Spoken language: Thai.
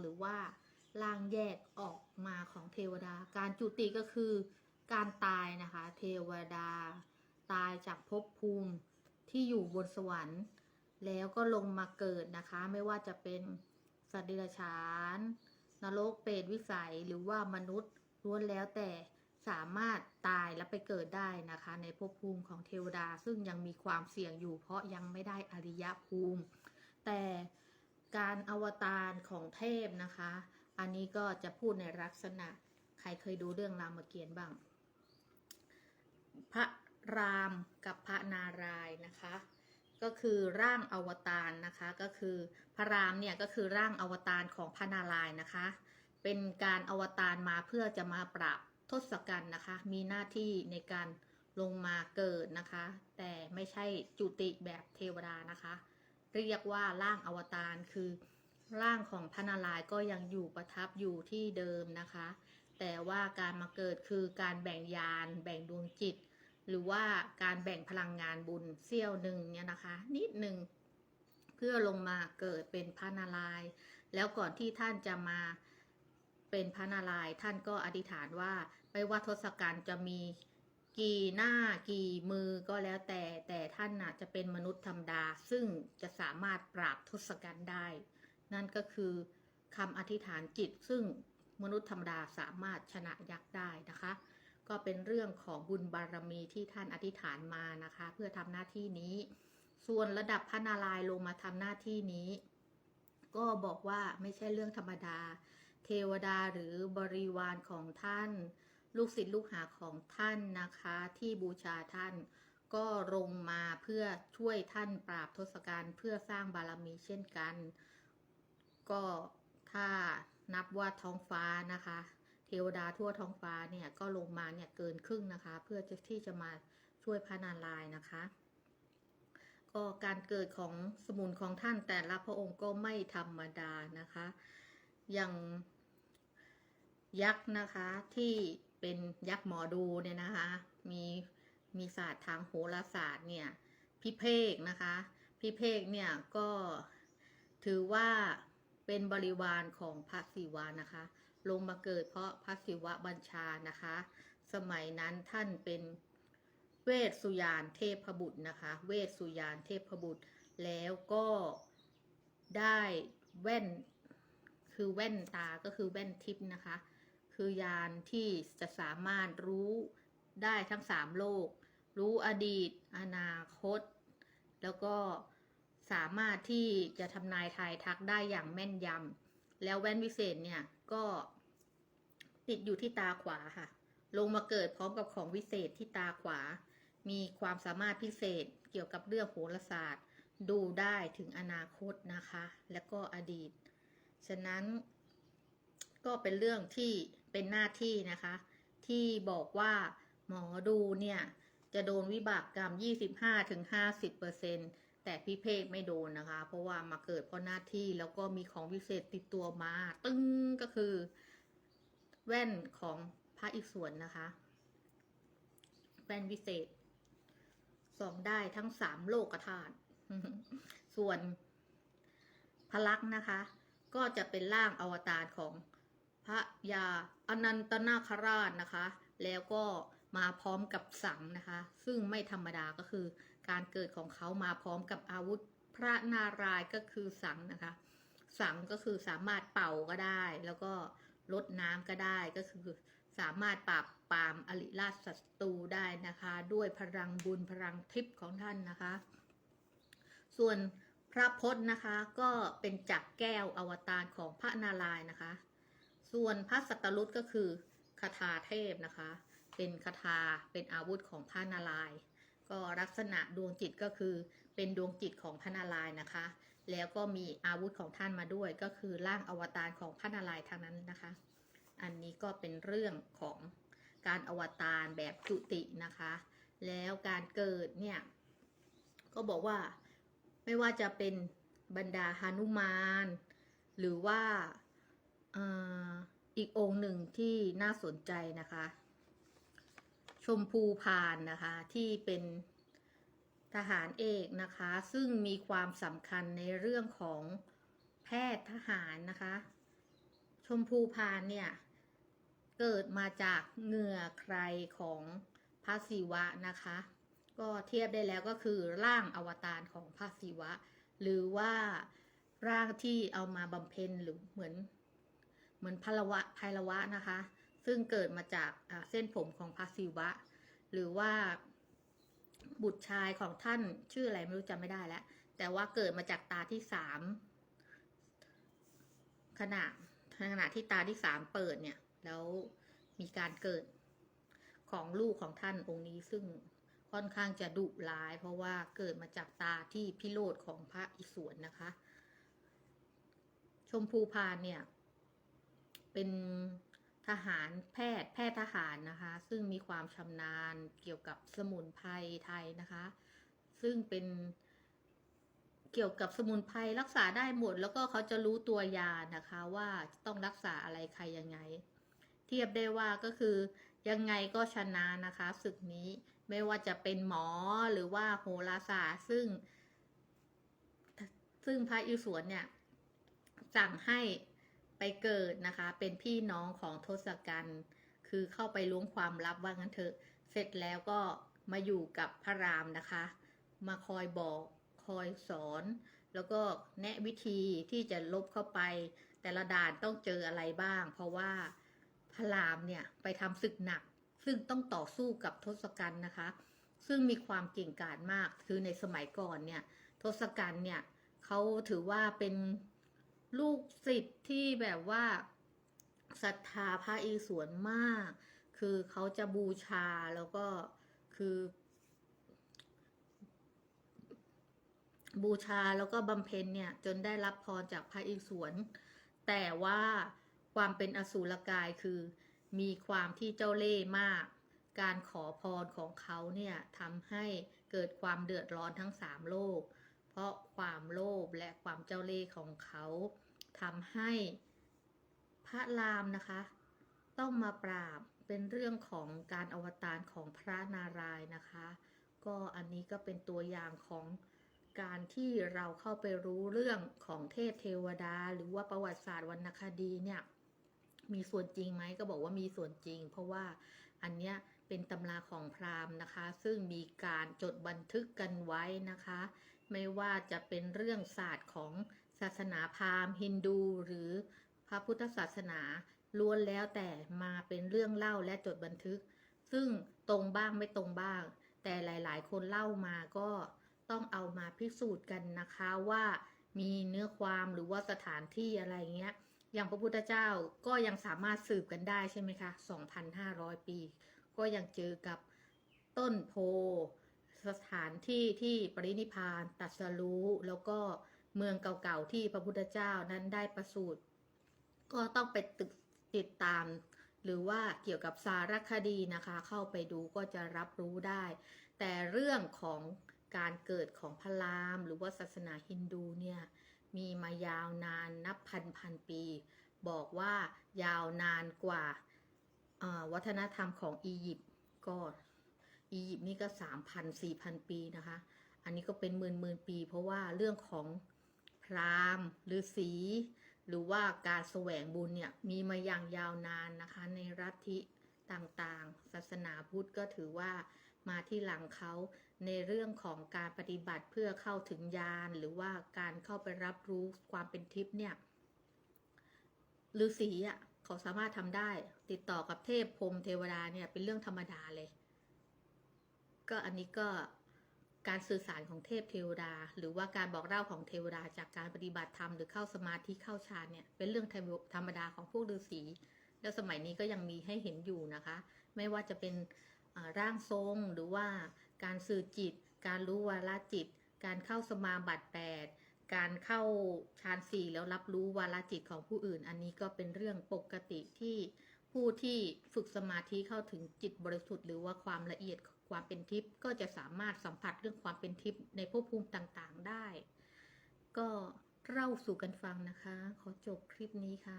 หรือว่าร่างแยกออกมาของเทวดา การจุติก็คือการตายนะคะ เทวดา ตายจากภพภูมิที่อยู่บนสวรรค์ แล้วก็ลงมาเกิดนะคะ ไม่ว่าจะเป็นสัตว์เดรัจฉานนรกเปรตวิสัยหรือว่ามนุษย์ล้วนแล้วแต่สามารถตายและไปเกิดได้นะคะ ในภพภูมิของเทวดาซึ่งยังมีความเสี่ยงอยู่เพราะยังไม่ได้อริยภูมิ แต่ การอวตารของเทพนะคะ อันนี้ก็จะพูดในลักษณะ ใครเคยดูเรื่องรามเกียรติ์บ้าง พระรามกับพระนารายณ์นะคะ ก็คือร่างอวตารนะคะ ก็คือพระรามเนี่ยก็คือร่างอวตารของพระนารายณ์นะคะ เป็นการอวตารมาเพื่อจะมาปราบทศกัณฐ์นะคะ มีหน้าที่ในการลงมาเกิดนะคะ แต่ไม่ใช่จุติแบบเทวดานะคะ เรียกว่าร่างอวตารคือ ร่างของพระนารายณ์ก็ยังอยู่ประทับอยู่ที่เดิมนะคะ แต่ว่าการมาเกิดคือการแบ่งยานแบ่งดวงจิต หรือว่าการแบ่งพลังงานบุญเสี้ยวหนึ่งเนี่ยนะคะ นิดหนึ่งเพื่อลงมาเกิดเป็นพระนารายณ์แล้วก่อนที่ท่านจะมาเป็นพระนารายณ์ท่านก็อธิษฐานว่าไม่ว่าทศกัณฐ์จะมี กี่หน้ากี่มือก็แล้วแต่แต่ท่านน่ะจะเป็นมนุษย์ธรรมดา ซึ่งจะสามารถปราบทศกัณฐ์ได้ นั่นก็คือคำอธิษฐานจิต ซึ่งมนุษย์ธรรมดาสามารถชนะยักษ์ได้นะคะ ก็เป็นเรื่องของบุญบารมีที่ท่านอธิษฐานมานะคะ เพื่อทำหน้าที่นี้ ส่วนระดับพระนารายลงมาทำหน้าที่นี้ ก็บอกว่าไม่ใช่เรื่องธรรมดา เทวดาหรือบริวารของท่าน ลูกศิษย์ลูกหาของท่านนะคะ ที่บูชาท่านก็ลงมาเพื่อช่วยท่านปราบทศกัณฐ์เพื่อสร้างบารมีเช่นกัน ก็ถ้านับว่าท้องฟ้านะคะ เทวดาทั่วท้องฟ้าเนี่ยก็ลงมาเนี่ยเกินครึ่งนะคะ เพื่อที่จะมาช่วยพระนารายณ์นะคะก็การเกิดของสมุนของท่านแต่ละพระองค์ก็ไม่ธรรมดานะคะ อย่างยักษ์นะคะที่ เป็นยักษ์หมอดูเนี่ยนะคะ มีมีศาสตร์ทางโหราศาสตร์เนี่ยพิเภกนะคะพิเภกเนี่ยก็ถือว่าเป็นบริวารของพระศิวะนะคะ ลงมาเกิดเพราะพระศิวะบัญชานะคะ สมัยนั้นท่านเป็นเวสสุยานเทพบุตรนะคะ เวสสุยานเทพบุตร แล้วก็ได้แว่นคือแว่นตาก็คือแว่นทิพย์นะคะ คือยานที่จะสามารถรู้ได้ทั้งสามโลก รู้อดีต อนาคต แล้วก็สามารถที่จะทำนายทายทักได้อย่างแม่นยำแล้วแว่นวิเศษเนี่ยก็ติดอยู่ที่ตาขวาค่ะ ลงมาเกิดพร้อมกับของวิเศษที่ตาขวา มีความสามารถพิเศษเกี่ยวกับเรื่องโหราศาสตร์ ดูได้ถึงอนาคตนะคะ และก็อดีต ฉะนั้นก็เป็นเรื่องที่ เป็นหน้าที่นะคะ ที่บอกว่าหมอดูเนี่ย จะโดนวิบากกรรม 25-50%แต่พี่เพกไม่โดนนะคะ เพราะว่ามาเกิดเพราะหน้าที่แล้วก็มีของวิเศษติดตัวมา ตึ้งก็คือ แว่นของพระอิศวรนะคะ แว่นวิเศษส่องได้ทั้งสามโลกธาตุส่วนพระลักษ์นะคะ ก็จะเป็นร่างอวตารของ พระยาอนันตนาคราชนะคะ แล้วก็มาพร้อมกับสังนะคะ ซึ่งไม่ธรรมดาก็คือ การเกิดของเขามาพร้อมกับอาวุธพระนารายก็คือสังนะคะ สังก็คือสามารถเป่าก็ได้ แล้วก็ลดน้ำก็ได้ก็คือสามารถปราบปรามอริราชศัตรูได้นะคะ ด้วยพลังบุญพลังทิพย์ของท่านนะคะ ส่วนพระพจน์นะคะก็เป็นจักรแก้วอวตารของพระนารายณ์นะคะ ส่วนพระสัตตรุษก็คือคาถาเทพนะคะ เป็นคาถาเป็นอาวุธของพระนารายณ์ก็ลักษณะดวงจิตก็คือเป็นดวงจิตของพระนารายณ์นะคะ แล้วก็มีอาวุธของท่านมาด้วย ก็คือร่างอวตารของพระนารายณ์ทางนั้นนะคะ อันนี้ก็เป็นเรื่องของการอวตารแบบจุตินะคะ แล้วการเกิดเนี่ย ก็บอกว่าไม่ว่าจะเป็นบรรดาฮานุมาน หรือว่า อีกองค์หนึ่งที่น่าสนใจนะคะ ชมพูพานนะคะที่เป็นทหารเอกนะคะ ซึ่งมีความสำคัญในเรื่องของแพทย์ทหารนะคะ ชมพูพานเนี่ย เกิดมาจากเหงื่อใครของพระศิวะนะคะ ก็เทียบได้แล้วก็คือร่างอวตารของพระศิวะ หรือว่าร่างที่เอามาบำเพ็ญหรือเหมือน เหมือนพลวะไพลวะนะคะ ซึ่งเกิดมาจากเส้นผมของพระศิวะ หรือว่าบุตรชายของท่านชื่ออะไรไม่รู้จำไม่ได้แล้ว แต่ว่าเกิดมาจากตาที่สามขณะขณะที่ตาที่สามเปิดเนี่ย แล้วมีการเกิดของลูกของท่านองค์นี้ซึ่งค่อนข้างจะดุร้าย เพราะว่าเกิดมาจากตาที่พิโรธของพระอิศวรนะคะ ชมพูพานเนี่ย เป็นทหารแพทย์แพทย์ทหารนะคะ ซึ่งมีความชำนาญเกี่ยวกับสมุนไพรไทยนะคะ ซึ่งเป็นเกี่ยวกับสมุนไพรรักษาได้หมด แล้วก็เขาจะรู้ตัวยานะคะว่าต้องรักษาอะไรใครยังไง เทียบได้ว่าก็คือยังไงก็ชนะนะคะศึกนี้ไม่ว่าจะเป็นหมอหรือว่าโหราศาสตร์ซึ่ง ซึ่งพระอิศวรเนี่ย สั่งให้ ไปเกิดนะคะ เป็นพี่น้องของทศกัณฐ์คือเข้าไปล้วงความลับว่างั้นเถอะ เสร็จแล้วก็มาอยู่กับพระรามนะคะ มาคอยบอกคอยสอน แล้วก็แนะวิธีที่จะลบเข้าไป แต่ละด่านต้องเจออะไรบ้าง เพราะว่าพระรามเนี่ยไปทำศึกหนัก ซึ่งต้องต่อสู้กับทศกัณฐ์นะคะ ซึ่งมีความเก่งกาจมากคือในสมัยก่อนเนี่ยทศกัณฐ์เนี่ยเขาถือว่าเป็น ลูกศิษย์ที่แบบว่าศรัทธาพระอิศวรมาก คือเขาจะบูชาแล้วก็คือ บูชาแล้วก็บำเพ็ญเนี่ย จนได้รับพรจากพระอิศวรแต่ว่าความเป็นอสูรกายคือมีความที่เจ้าเล่ห์มาก การขอพรของเขาเนี่ยทำให้เกิดความเดือดร้อนทั้งสามโลก เพราะความโลภและความเจ้าเล่ห์ของเขาทำให้พระรามนะคะ ต้องมาปราบเป็นเรื่องของการอวตารของพระนารายณ์นะคะ ก็อันนี้ก็เป็นตัวอย่างของการที่เราเข้าไปรู้เรื่องของเทพเทวดา หรือว่าประวัติศาสตร์วรรณคดีเนี่ยมีส่วนจริงไหมก็บอกว่ามีส่วนจริง เพราะว่าอันเนี้ย เป็นตำราของพราหมณ์นะคะ ซึ่งมีการจดบันทึกกันไว้นะคะ ไม่ว่าจะเป็นเรื่องศาสตร์ของศาสนาพราหมณ์ฮินดู หรือพระพุทธศาสนาล้วนแล้วแต่มาเป็นเรื่องเล่าและจดบันทึก ซึ่งตรงบ้างไม่ตรงบ้าง แต่หลาย ๆ คนเล่ามาก็ต้องเอามาพิสูจน์กันนะคะว่ามีเนื้อความหรือว่าสถานที่อะไรเงี้ย อย่างพระพุทธเจ้าก็ยังสามารถสืบกันได้ใช่ไหมคะ 2,500 ปี ก็ยังเจอกับต้นโพสถานที่ที่ปรินิพานตรัสรู้แล้วก็เมืองเก่าๆที่พระพุทธเจ้านั้นได้ประสูติก็ต้องไปตึกติดตาม หรือว่าเกี่ยวกับสารคดีนะคะ เข้าไปดูก็จะรับรู้ได้ แต่เรื่องของการเกิดของพระราม หรือว่าศาสนาฮินดูเนี่ยมีมายาวนานนับพันพันปี บอกว่ายาวนานกว่า วัฒนธรรมของอียิปต์ก็อียิปต์นี่ก็สามพันสี่พันปีนะคะ อันนี้ก็เป็นหมื่นหมื่นปี เพราะว่าเรื่องของพราหมณ์ฤาษีหรือว่าการแสวงบุญเนี่ยมีมาอย่างยาวนานนะคะ ในรัฐทิต่างๆ ศาสนาพุทธก็ถือว่ามาที่หลังเขาในเรื่องของการปฏิบัติเพื่อเข้าถึงญาณหรือว่าการเข้าไปรับรู้ความเป็นทิพย์เนี่ยฤาษีอะ เขาสามารถทำได้ ติดต่อกับเทพพรมเทวดาเนี่ยเป็นเรื่องธรรมดาเลย ก็อันนี้ก็การสื่อสารของเทพเทวดา หรือว่าการบอกเล่าของเทวดาจากการปฏิบัติธรรมหรือเข้าสมาธิเข้าฌานเนี่ยเป็นเรื่องธรรมดาของพวกฤาษีแล้วสมัยนี้ก็ยังมีให้เห็นอยู่นะคะ ไม่ว่าจะเป็นร่างทรงหรือว่าการสื่อจิต การรู้วาลจิต การเข้าสมาบัติแปด การเข้าฌานสี่แล้วรับรู้วาลจิตของผู้อื่น อันนี้ก็เป็นเรื่องปกติที่ผู้ที่ฝึกสมาธิเข้าถึงจิตบริสุทธิ์หรือว่าความละเอียดความเป็นทิพย์ก็จะสามารถสัมผัสเรื่องความเป็นทิพย์ในภพภูมิต่างๆได้ ก็เล่าสู่กันฟังนะคะ ขอจบคลิปนี้ค่ะ